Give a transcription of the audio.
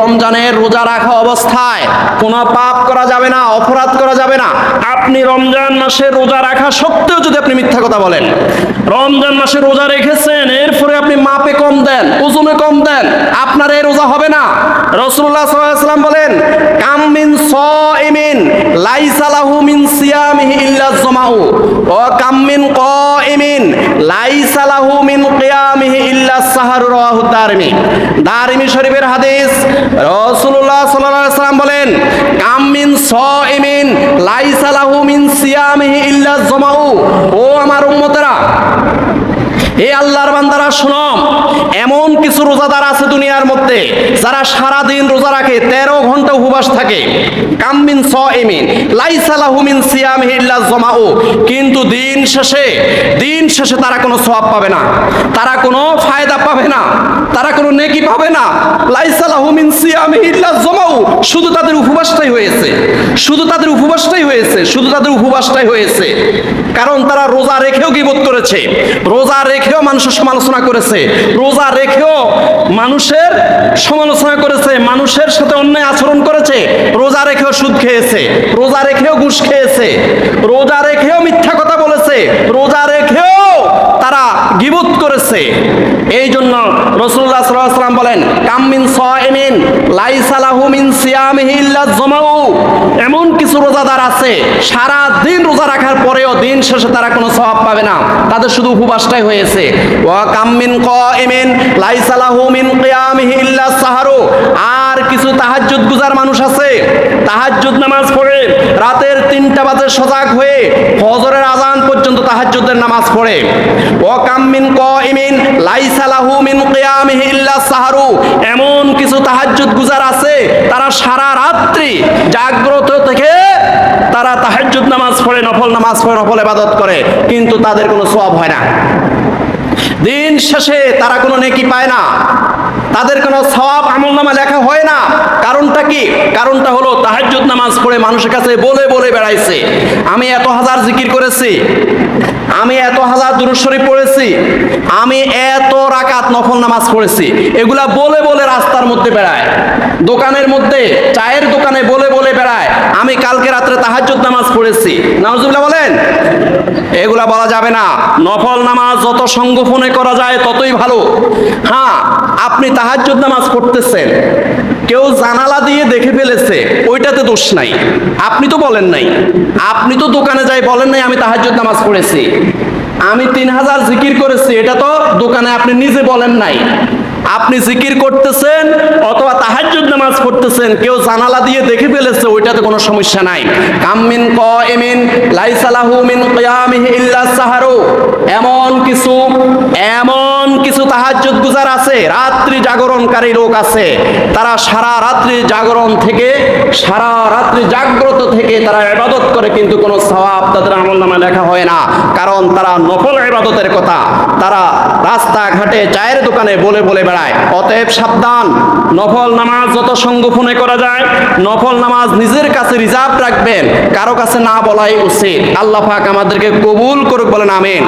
রমজানের রোজা রাখা অবস্থায় কোনো পাপ করা যাবে না, অপরাধ করা যাবে না। আপনি রমজান মাসে রোজা রাখা সত্ত্বেও যদি আপনি মিথ্যা কথা বলেন, রমজান মাসে রোজা রেখেছেন, এরপরে আপনি মাপে কম দেন, ওজনে কম দেন, আপনার এই রোজা হবে না। রসুল্লাহ সাল্লাম বলেন কামিন স ইমিন লাইসালাহু মিন সিয়ামিহি ইল্লা জমাউ ও কামিন ক ইমিন লাইসালাহু মিন কিয়ামিহি ইল্লা সাহারু দারমি। শরীফের হাদিস। সাল্লাম বলেন মিন সিয়ামিহি ইল্লা ও আমার উম্মতেরা আল্লাহর বান্দারা, শোনো রোজাদার আছে দুনিয়ার মধ্যে, যারা সারা দিন রোজা রাখে, তেরো ঘণ্টা উপবাস থাকে। কাম্মিন স এমিন লাইসালাহু মিন সিয়ামিহি ইল্লা জমাউ। কিন্তু দিন শেষে দিন শেষে তারা কোনো সওয়াব পাবে না। তারা কোনো ফায়দা পাবে না। তারা কোনো নেকি পাবে না। লাইসালাহু মিন সিয়ামিহি ইল্লা জমাউ। শুধু তাদের উপবাসটাই হয়েছে। শুধু তাদের উপবাসটাই হয়েছে। শুধু তাদের উপবাসটাই হয়েছে। কারণ তারা রোজা রেখেও গিবত করেছে। রোজা রেখেও মানুষের সমালোচনা করেছে। রোজা রেখেও মানুষের সমালোচনা করেছে, মানুষের সাথে অন্যায় আচরণ করেছে, রোজা রেখেও সুদ খেয়েছে, রোজা রেখেও ঘুষ খেয়েছে, রোজা রেখেও মিথ্যা কথা বলেছে, রোজা গিবত করেছে। এই জন্য রসুল্লাহ সাল্লাম বলেন কামিন সাইমিন লাইসালাহু মিন সিয়ামিহি ইল্লা জমাউ এমন কিছু রোজাদার আছে সারা দিন রোজা রাখার পরেও দিন শেষে তারা কোনো স্বভাব পাবে না। তাদের শুধু উপবাসটাই হয়েছে। ওয়া কামিন কাইমিন লাইসালাহু মিন কিয়ামিহি ইল্লা সাহারু। আর কিছু তাহাজ্জুদ গুজার মানুষ আছে। তাহাজ্জুদ নামাজ পড়ে রাতের তিনটা বাজে সজাগ হয়ে ফজরের আজান পর্যন্ত তাহাজ্জুদের নামাজ পড়ে। ও কামিন কাইমিন লাইসালাহু মিন কিয়ামিহি ইল্লা সাহারু। এমন কিছু তাহাজ্জুদ গুজার আছে, তারা সারা রাত্রি জাগ্রত থেকে তারা তাহাজ্জুদ নামাজ পড়ে, নফল নামাজ পড়ে, নফল ইবাদত করে, কিন্তু তাদের কোনো সওয়াব হয় না। দিন শেষে তারা কোনো নেকি পায় না। তাদের কোনো সওয়াব আমল নামা লেখা হয় না। কারণটা কি? কারণটা হলো নামাজ পড়ে মানুষের কাছে বলে বলে বেড়াইছে। আমি এত হাজার জিকির করেছি। আমি এত হাজার দুরুশ্বরী পড়েছি। আমি এত রাকাত নফল নামাজ পড়েছি। এগুলা বলে বলে রাস্তার মধ্যে বেড়ায়। দোকানের মধ্যে, চায়ের দোকানে বলে বলে বেড়ায়। আমি কালকে রাত্রে তাহাজ্জুদ নামাজ পড়েছি। নাউজুবিল্লাহ বলেন? এগুলা বলা যাবে না। নফল নামাজ যত সংগোপনে করা যায় ততই ভালো। হ্যাঁ আপনি তাহাজ্জুদ নামাজ পড়তেছেন। কেউ জানালা দিয়ে দেখে ফেলেছে, ওইটাতে দোষ নাই। আপনি তো বলেন নাই। আপনি তো দোকানে যাই বলেন নাই আমি তাহাজ্জুদ নামাজ পড়েছি। আমি তিন হাজার জিকির করেছি, এটা তো দোকানে আপনি নিজে বলেন নাই। আপনি জিকির করতেছেন অথবা তাহাজ্জুদ নামাজ পড়তেছেন, কেউ জানালা দিয়ে দেখে ফেলেছে, ওইটাতে কোনো সমস্যা নাই। কামিন ক এমিন লাইসালাহু মিন কিয়ামিহি ইল্লা সাহারু। এমন কিছু এমন কিছু তাহাজ্জুদ গুজার আছে, রাত্রি জাগরণকারী লোক আছে। তারা সারা রাত্রি জাগরণ থেকে, সারা রাত্রি জাগ্রত থেকে তারা ইবাদত করে কিন্তু কোনো সওয়াব তাদের আমলনামা লেখা হয় না। কারণ তারা নকল ইবাদতের কথা। তারা রাস্তাঘাটে চায়ের দোকানে বলে বলে বেড়ায়। অতএব সাবধান। নফল নামাজ যত সংগোপনে করা যায়, নফল নামাজ নিজের কাছে রিজার্ভ রাখবেন। কারও কাছে না বলাই উচিত। আল্লাহ পাক আমাদেরকে কবুল করুক বলেন, আমিন।